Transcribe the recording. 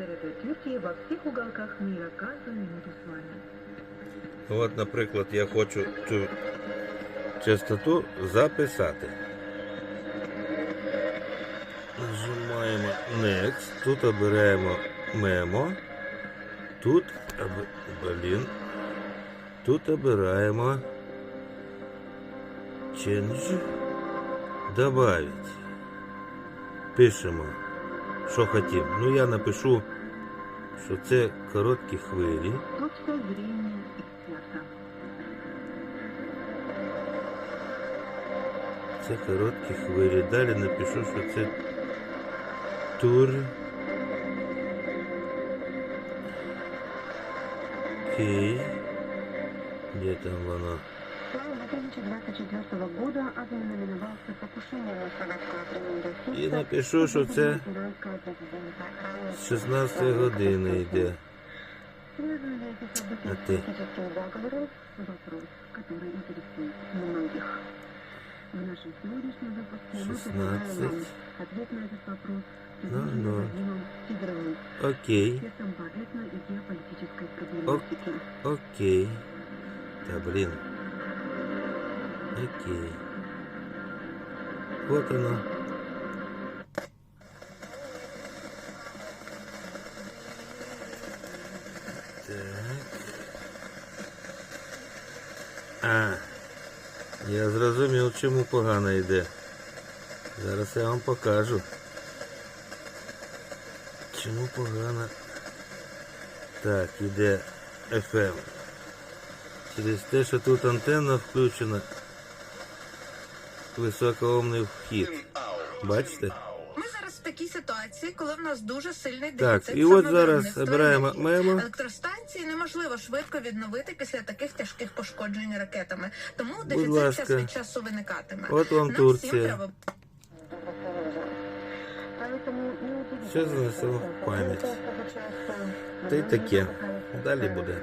Тюркии во всех уголках мира каждую минуту с вами. От, наприклад, я хочу цю частоту записати. Нажимаємо Next, тут обираємо Memo, тут, блін, тут обираємо Change, добавить. Пишемо, що хотім. Ну я напишу, що це короткі хвилі. Точка зрения эксперта. Це короткі хвилі. Далі напишу, що це тур. Кей. Де там воно? В мае 2024 года ознаменовался покушение на советского премьер-министра І напишу, що це иранского президента. з 16 години йде. Связаны ли эти события А с ты? политическим заговором? Вопрос, который интересует многих. В нашем сегодняшнем выпуске мы 16. предлагаем вам ответ на этот вопрос с Ну, ну. Владимиром Сидоровым, Окей, экспертом по этно- и геополитической проблематике. окей. Та блін. Окей. Вот оно. Так. А, я зрозумів, чому погано йде. Зараз я вам покажу. Чому погано? Так, іде FM. Через те, що тут антенна включена. Високоомний вхід. Бачите? Ми зараз в такій ситуації, коли в нас дуже сильний Так, дефіцит і от зараз обираємо мемо. Електростанції неможливо швидко відновити після таких тяжких пошкоджень ракетами. Тому дефіцит ласка. час від часу виникатиме. От вам Нам Турція. треба неудивительно, Все в пам'ять. Та й таке. Далі буде.